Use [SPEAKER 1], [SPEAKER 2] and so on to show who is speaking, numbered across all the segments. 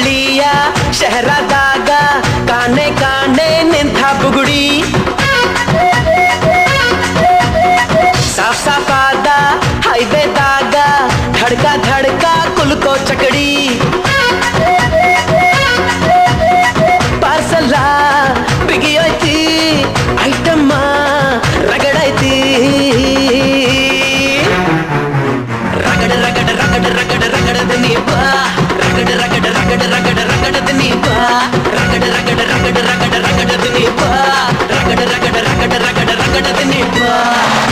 [SPEAKER 1] लिया, शहरा दागा काने काने निंथा बुगड़ी। साफ़ साफ़ आदा, हाईवे दागा धड़का धड़का कुल को चकड़ी। Bye.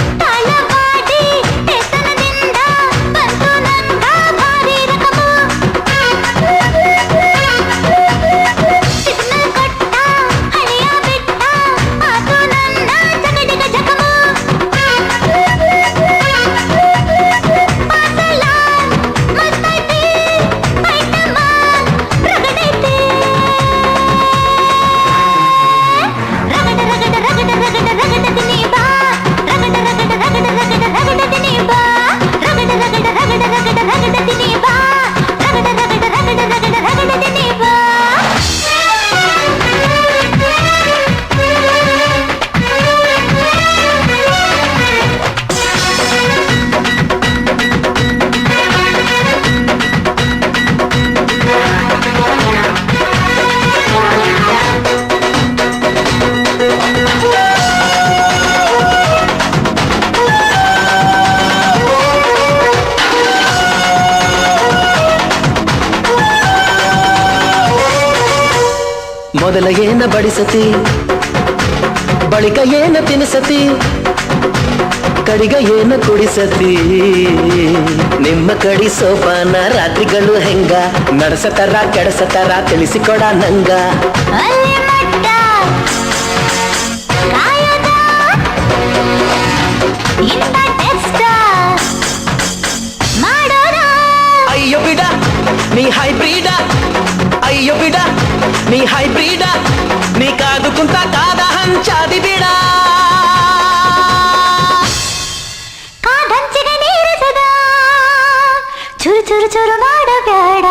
[SPEAKER 1] ಮೊದಲ ಏನ ಬಡಿಸತಿ? ಬಳಿಕ ಏನ ತಿನ್ನಿಸತಿ ಕಡಿಗ ಏನ ಕುಡಿಸತಿ? ನಿಮ್ಮ ಕಡಿ ಸೋಪಾನ ರಾತ್ರಿಗಳು ಹೆಂಗ? ನಡೆಸತರ ಕೆಡಸತರ ತಿಳಿಸಿಕೊಡ ನಂಗ. ಅಯ್ಯೋ ಬಿಡ ನೀ ಹೈಬ್ರಿಡ అయ్యో బిడా నీ హైబ్రిడా నీ కాదుకుంటా కాదా హంచాది బిడా
[SPEAKER 2] కాదంచిన నీరు సదా చురు చురు చురు ಮಾಡಬೇಡ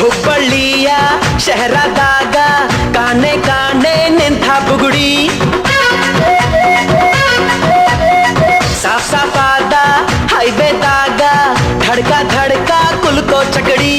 [SPEAKER 1] ಹುಬ್ಬಳ್ಳಿಯ ಶಹರದಾಗ ಕಾಣೆ ಕಾಣೆ ನಿಂತ ಬುಗುಡಿ ಸಾಫ್ ಸಾಫಾದ ಹೈವೇದಾಗ ಧಡ್ಕ ಧಡ್ಕ ಕುಲ್ಕೋ ಚಕಡಿ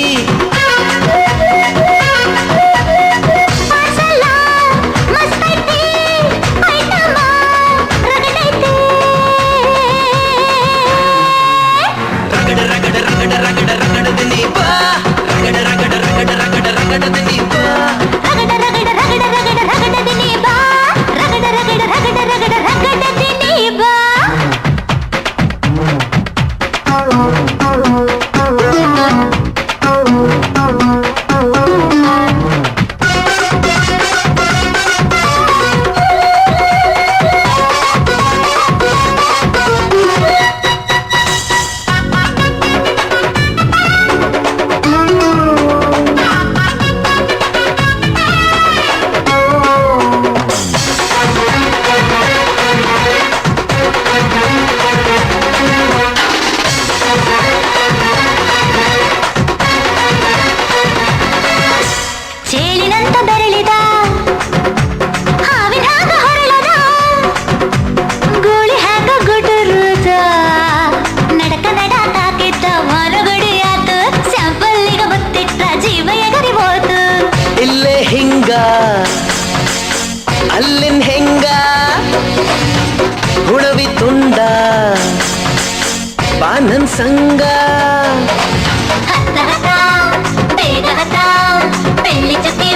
[SPEAKER 1] బాణం సంగా.
[SPEAKER 2] పెళ్ళి చెప్పి